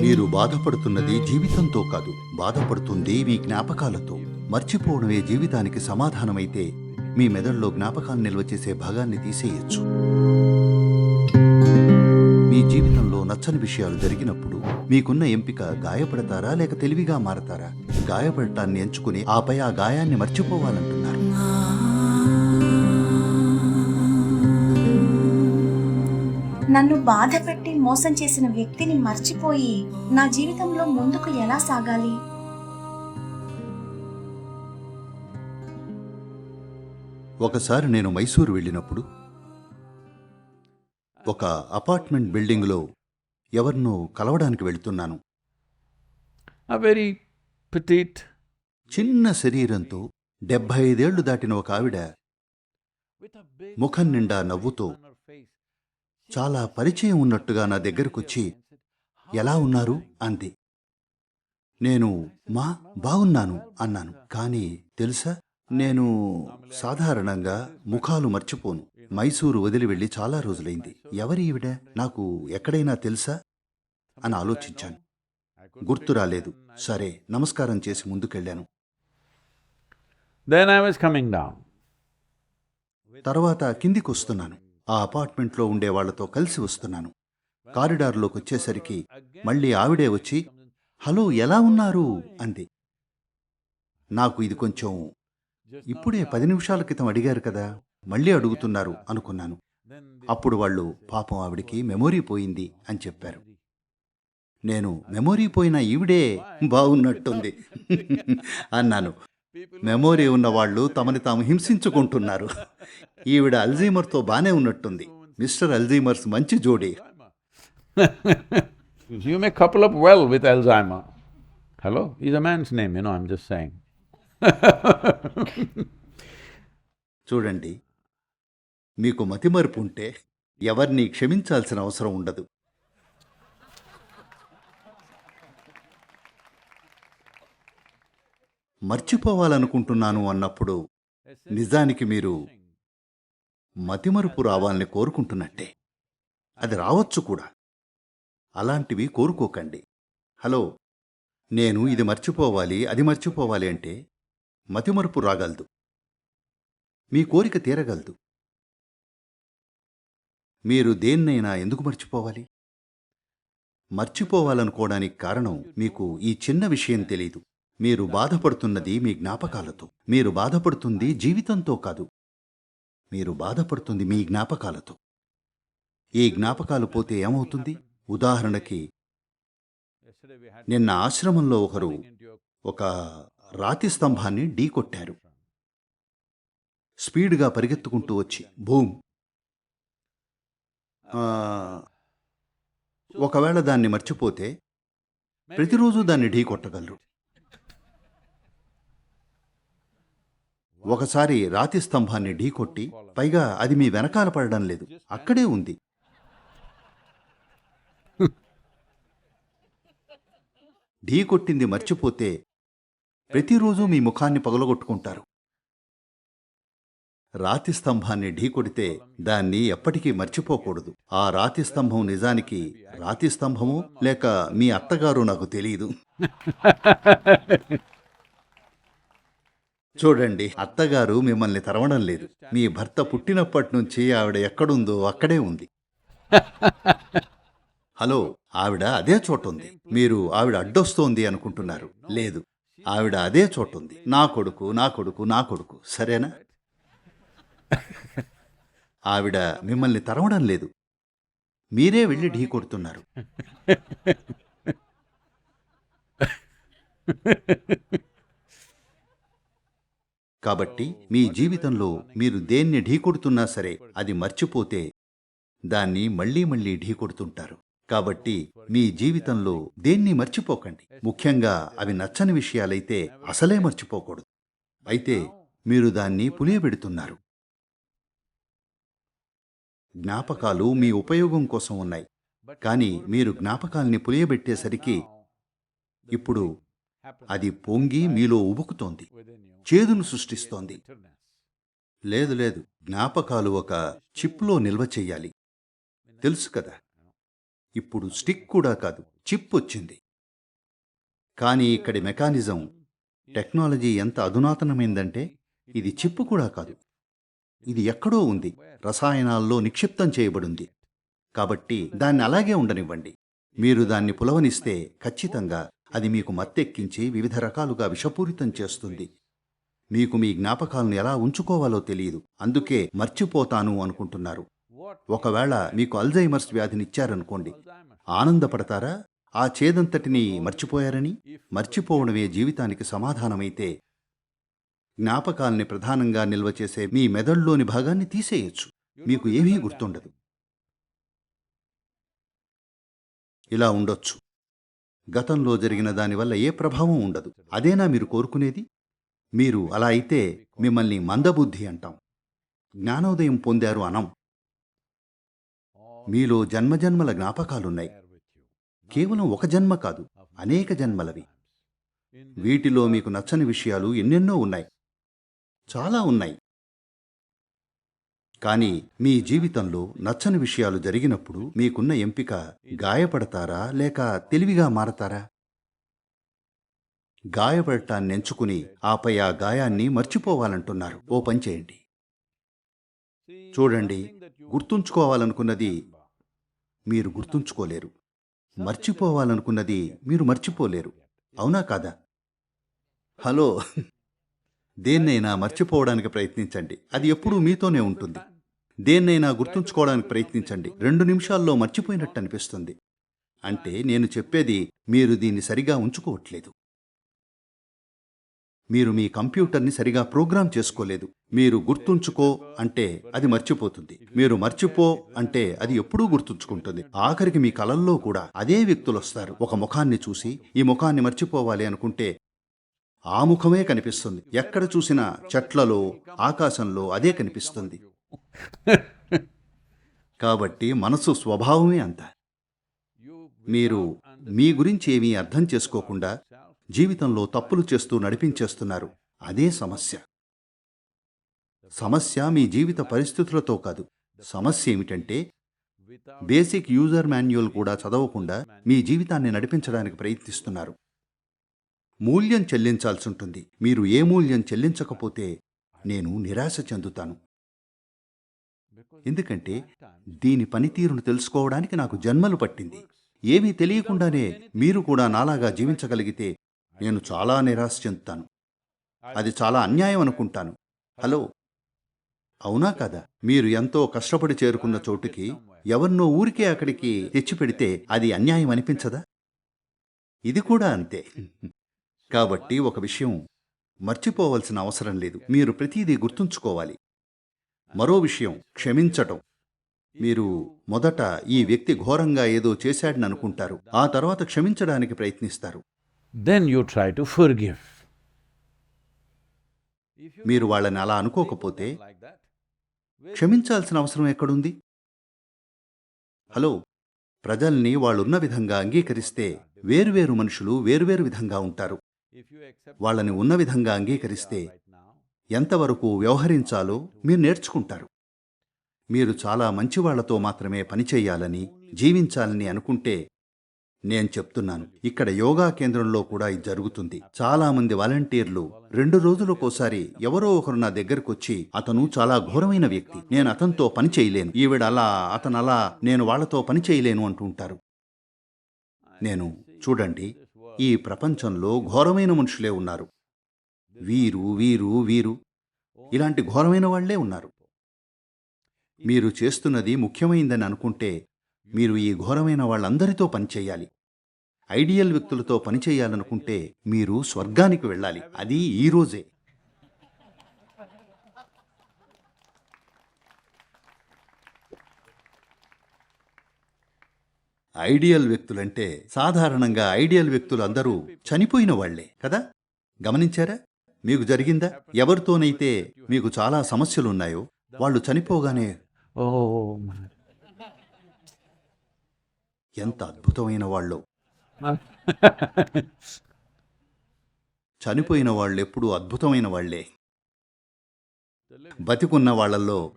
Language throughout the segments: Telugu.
మీరు బాధపడుతున్నది జీవితంతో కాదు. బాధపడుతుంది మీ జ్ఞాపకాలతో. మర్చిపోవడమే జీవితానికి సమాధానమైతే మీ మెదడులో జ్ఞాపకాన్ని నిల్వ చేసే భాగాన్ని తీసేయచ్చు. మీ జీవితంలో నచ్చని విషయాలు జరిగినప్పుడు మీకున్న ఎంపిక గాయపడతారా లేక తెలివిగా మారతారా? గాయపడటాన్ని ఎంచుకుని ఆపై ఆ గాయాన్ని మర్చిపోవాలంటున్నారు? నన్ను బాధ పెట్టి మోసం చేసిన వ్యక్తిని మర్చిపోయి నా జీవితంలో ముందుకు ఎలా సాగాలి ఒకసారి నేను మైసూరు వెళ్ళినప్పుడు ఒక అపార్ట్మెంట్ బిల్డింగ్లో ఎవరినో కలవడానికి వెళ్తున్నాను A very petite, చిన్న శరీరంతో డెబ్భై ఐదేళ్ళు దాటిన ఒక ఆవిడ ముఖం నిండా నవ్వుతో. చాలా పరిచయం ఉన్నట్టుగా నా దగ్గరకొచ్చి ఎలా ఉన్నారు? అంది. నేను మా బాగున్నాను అన్నాను. కానీ తెలుసా నేను సాధారణంగా ముఖాలు మర్చిపోను. మైసూరు వదిలి వెళ్ళి చాలా రోజులైంది. ఎవరి ఈవిడ? నాకు ఎక్కడైనా తెలుసా? అని ఆలోచించాను. గుర్తు రాలేదు. సరే నమస్కారం చేసి ముందుకెళ్ళాను. తర్వాత కిందికి వస్తున్నాను ఆ అపార్ట్మెంట్లో ఉండే వాళ్ళతో కలిసి వస్తున్నాను. కారిడార్లోకి వచ్చేసరికి మళ్ళీ ఆవిడే వచ్చి హలో ఎలా ఉన్నారు? అంది. నాకు ఇది కొంచెం ఇప్పుడే పది నిమిషాల క్రితం అడిగారు కదా మళ్ళీ అడుగుతున్నారు అనుకున్నాను. అప్పుడు వాళ్ళు పాపం ఆవిడికి మెమొరీ పోయింది అని చెప్పారు. నేను మెమొరీ పోయిన ఈవిడే బాగున్నట్టుంది అన్నాను. మెమోరీ ఉన్న వాళ్ళు తమని తాము హింసించుకుంటున్నారు. ఈవిడ అల్జీమర్తో బానే ఉన్నట్టుంది మిస్టర్ అల్జీమర్స్ మంచి జోడి may couple up well with Alzheimer. Hello? Is a man's name, you know, I'm just saying. చూడండి మీకు మతిమరుపు ఉంటే ఎవరిని క్షమించాల్సిన అవసరం ఉండదు మర్చిపోవాలనుకుంటున్నాను అన్నప్పుడు నిజానికి మీరు మతిమరుపు రావాలని కోరుకుంటున్నట్టే. అది రావచ్చు కూడా. అలాంటివి కోరుకోకండి. హలో నేను ఇది మర్చిపోవాలి అది మర్చిపోవాలి అంటే మతిమరుపు రాగలదు. మీ కోరిక తీరగలదు. మీరు దేన్నైనా ఎందుకు మర్చిపోవాలి? మర్చిపోవాలనుకోవడానికి కారణం మీకు ఈ చిన్న విషయం తెలీదు. మీరు బాధపడుతున్నది మీ జ్ఞాపకాలతో. మీరు బాధపడుతుంది జీవితంతో కాదు. మీరు బాధపడుతుంది మీ జ్ఞాపకాలతో. ఈ జ్ఞాపకాలు పోతే ఏమవుతుంది? ఉదాహరణకి నిన్న ఆశ్రమంలో ఒకరు ఒక రాతి స్తంభాన్ని ఢీకొట్టారు స్పీడ్గా పరిగెత్తుకుంటూ వచ్చి భూమ్. ఒకవేళ దాన్ని మర్చిపోతే ప్రతిరోజు దాన్ని ఢీ ఒకసారి రాతి స్తంభాన్ని ఢీకొట్టి పైగా అది మీ వెనకాల పడడం లేదు. అక్కడే ఉంది. ఢీ కొట్టింది మర్చిపోతే ప్రతిరోజు మీ ముఖాన్ని పగలగొట్టుకుంటారు. రాతి స్తంభాన్ని ఢీకొడితే దాన్ని ఎప్పటికీ మర్చిపోకూడదు. ఆ రాతి స్తంభం నిజానికి రాతి స్తంభము లేక మీ అత్తగారు నాకు తెలియదు చూడండి అత్తగారు మిమ్మల్ని తరవడం లేదు. మీ భర్త పుట్టినప్పటి నుంచి ఆవిడ ఎక్కడుందో అక్కడే ఉంది. హలో ఆవిడ అదే చోట ఉంది మీరు ఆవిడ అడ్డొస్తోంది అనుకుంటున్నారు. లేదు ఆవిడ అదే చోట ఉంది నా కొడుకు నా కొడుకు నా కొడుకు. సరేనా? ఆవిడ మిమ్మల్ని తరవడం లేదు. మీరే వెళ్ళి ఢీ కొడుతున్నారు. కాబట్టి మీ జీవితంలో మీరు దేన్ని ఢీకొడుతున్నా సరే అది మర్చిపోతే దాన్ని మళ్ళీ మళ్ళీ ఢీకొడుతుంటారు కాబట్టి మీ జీవితంలో దేన్ని మర్చిపోకండి. ముఖ్యంగా అవి నచ్చని విషయాలైతే అసలే మర్చిపోకూడదు. అయితే మీరు దాన్ని పులియబెడుతున్నారు జ్ఞాపకాలు మీ ఉపయోగం కోసం ఉన్నాయి. కానీ మీరు జ్ఞాపకాల్ని పులియబెట్టేసరికి ఇప్పుడు అది పొంగి మీలో ఉబుకుతోంది. చేదును సృష్టిస్తోంది. లేదు లేదు. జ్ఞాపకాలు ఒక చిప్లో నిల్వ చెయ్యాలి. తెలుసు కదా. ఇప్పుడు స్టిక్ కూడా కాదు. చిప్ వచ్చింది. కానీ ఇక్కడి మెకానిజం టెక్నాలజీ ఎంత అధునాతనమైందంటే ఇది చిప్పు కూడా కాదు. ఇది ఎక్కడో ఉంది. రసాయనాల్లో నిక్షిప్తం చేయబడింది. కాబట్టి దాన్ని అలాగే ఉండనివ్వండి. మీరు దాన్ని పులవనిస్తే ఖచ్చితంగా అది మీకు మత్తెక్కించి వివిధ రకాలుగా విషపూరితం చేస్తుంది. మీకు మీ జ్ఞాపకాలను ఎలా ఉంచుకోవాలో తెలియదు. అందుకే మర్చిపోతాను అనుకుంటున్నారు. ఒకవేళ మీకు అల్జైమర్స్ వ్యాధినిచ్చారనుకోండి ఆనందపడతారా? ఆ చేదంతటిని మర్చిపోయారని? మర్చిపోవడమే జీవితానికి సమాధానమైతే జ్ఞాపకాల్ని ప్రధానంగా నిల్వ చేసే మీ మెదడులోని భాగాన్ని తీసేయొచ్చు. మీకు ఏమీ గుర్తుండదు. ఇలా ఉండొచ్చు. గతంలో జరిగిన దానివల్ల ఏ ప్రభావం ఉండదు. అదేనా మీరు కోరుకునేది? మీరు అలా అయితే మిమ్మల్ని మందబుద్ధి అంటాం. జ్ఞానోదయం పొందారు అనం. మీలో జన్మజన్మల జ్ఞాపకాలున్నాయి. కేవలం ఒక జన్మ కాదు అనేక జన్మలవి. వీటిలో మీకు నచ్చని విషయాలు ఎన్నెన్నో ఉన్నాయి. చాలా ఉన్నాయి. కానీ మీ జీవితంలో నచ్చని విషయాలు జరిగినప్పుడు మీకున్న ఎంపిక గాయపడతారా లేక తెలివిగా మారతారా? గాయపడటాన్ని ఎంచుకుని ఆపై ఆ గాయాన్ని మర్చిపోవాలంటున్నారు. ఓ పని చేయండి. చూడండి గుర్తుంచుకోవాలనుకున్నది మీరు గుర్తుంచుకోలేరు. మర్చిపోవాలనుకున్నది మీరు మర్చిపోలేరు. అవునా కాదా? హలో. దేన్నైనా మర్చిపోవడానికి ప్రయత్నించండి. అది ఎప్పుడూ మీతోనే ఉంటుంది. దేన్నైనా గుర్తుంచుకోవడానికి ప్రయత్నించండి. రెండు నిమిషాల్లో మర్చిపోయినట్టు అనిపిస్తుంది. అంటే నేను చెప్పేది మీరు దీన్ని సరిగా ఉంచుకోవట్లేదు. మీరు మీ కంప్యూటర్ని సరిగా ప్రోగ్రామ్ చేసుకోలేదు. మీరు గుర్తుంచుకో అంటే అది మర్చిపోతుంది. మీరు మర్చిపో అంటే అది ఎప్పుడూ గుర్తుంచుకుంటుంది. ఆఖరికి మీ కలల్లో కూడా అదే వ్యక్తులు వస్తారు ఒక ముఖాన్ని చూసి ఈ ముఖాన్ని మర్చిపోవాలి అనుకుంటే ఆ ముఖమే కనిపిస్తుంది. ఎక్కడ చూసినా చెట్లలో ఆకాశంలో అదే కనిపిస్తుంది. కాబట్టి మనసు స్వభావమే అంత. మీరు మీ గురించి ఏమీ అర్థం చేసుకోకుండా జీవితంలో తప్పులు చేస్తూ నడిపించేస్తున్నారు. అదే సమస్య. సమస్య మీ జీవిత పరిస్థితులతో కాదు. సమస్య ఏమిటంటే బేసిక్ యూజర్ మాన్యువల్ కూడా చదవకుండా మీ జీవితాన్ని నడిపించడానికి ప్రయత్నిస్తున్నారు. మూల్యం చెల్లించాల్సి ఉంటుంది మీరు ఏ మూల్యం చెల్లించకపోతే నేను నిరాశ చెందుతాను. ఎందుకంటే దీని పనితీరును తెలుసుకోవడానికి నాకు జన్మలు పట్టింది. ఏమీ తెలియకుండానే మీరు కూడా నాలాగా జీవించగలిగితే నేను చాలా నిరాశ చెందుతాను. అది చాలా అన్యాయం అనుకుంటాను. హలో? అవునా కదా? మీరు ఎంతో కష్టపడి చేరుకున్న చోటుకి ఎవరినో ఊరికే అక్కడికి తెచ్చిపెడితే అది అన్యాయం అనిపించదా? ఇది కూడా అంతే. కాబట్టి ఒక విషయం మర్చిపోవలసిన అవసరం లేదు. మీరు ప్రతిదీ గుర్తుంచుకోవాలి. మరో విషయం క్షమించటం. మీరు మొదట ఈ వ్యక్తి ఘోరంగా ఏదో చేశాడని అనుకుంటారు. ఆ తర్వాత క్షమించడానికి ప్రయత్నిస్తారు. Then you try to forgive. మీరు వాళ్ళని అలా అనుకోకపోతే క్షమించాల్సిన అవసరం ఎక్కడుంది? హలో ప్రజల్ని వాళ్ళున్న విధంగా అంగీకరిస్తే వేరువేరు మనుషులు వేరువేరు విధంగా ఉంటారు. వాళ్ళని ఉన్న విధంగా అంగీకరిస్తే ఎంతవరకు వ్యవహరించాలో మీరు నేర్చుకుంటారు. మీరు చాలా మంచివాళ్ళతో మాత్రమే పనిచేయాలని జీవించాలని అనుకుంటే నేను చెప్తున్నాను. ఇక్కడ యోగా కేంద్రంలో కూడా ఇది జరుగుతుంది. చాలా మంది వాలంటీర్లు రెండు రోజులకోసారి ఎవరో ఒకరు నా దగ్గరకు వచ్చి అతను చాలా ఘోరమైన వ్యక్తి. నేను అతనితో పని చేయలేను. ఈవిడ అలా అతను అలా నేను వాళ్ళతో పని చేయలేను అంటుంటారు. నేను చూడండి ఈ ప్రపంచంలో ఘోరమైన మనుషులే ఉన్నారు. వీరు వీరు వీరు. ఇలాంటి ఘోరమైన వాళ్ళే ఉన్నారు. మీరు చేస్తున్నది ముఖ్యమైందని అనుకుంటే మీరు ఈ ఘోరమైన వాళ్ళందరితో పనిచేయాలి ఐడియల్ వ్యక్తులతో పనిచేయాలనుకుంటే మీరు స్వర్గానికి వెళ్ళాలి. అది ఈ ఐడియల్ వ్యక్తులంటే సాధారణంగా ఐడియల్ వ్యక్తులు అందరూ చనిపోయిన వాళ్ళే కదా? గమనించారా? మీకు జరిగిందా? ఎవరితోనైతే మీకు చాలా సమస్యలున్నాయో వాళ్ళు చనిపోగానే my. ఎంత అద్భుతమైన వాళ్ళో. చనిపోయిన వాళ్ళు ఎప్పుడూ అద్భుతమైన వాళ్ళే. బతికున్న వాళ్ళల్లో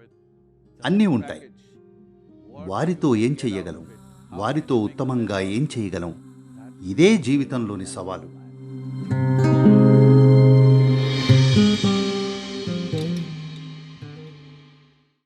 అన్నీ ఉంటాయి. వారితో ఏం చెయ్యగలం? వారితో ఉత్తమంగా ఏం చేయగలం? ఇదే జీవితంలోని సవాలు.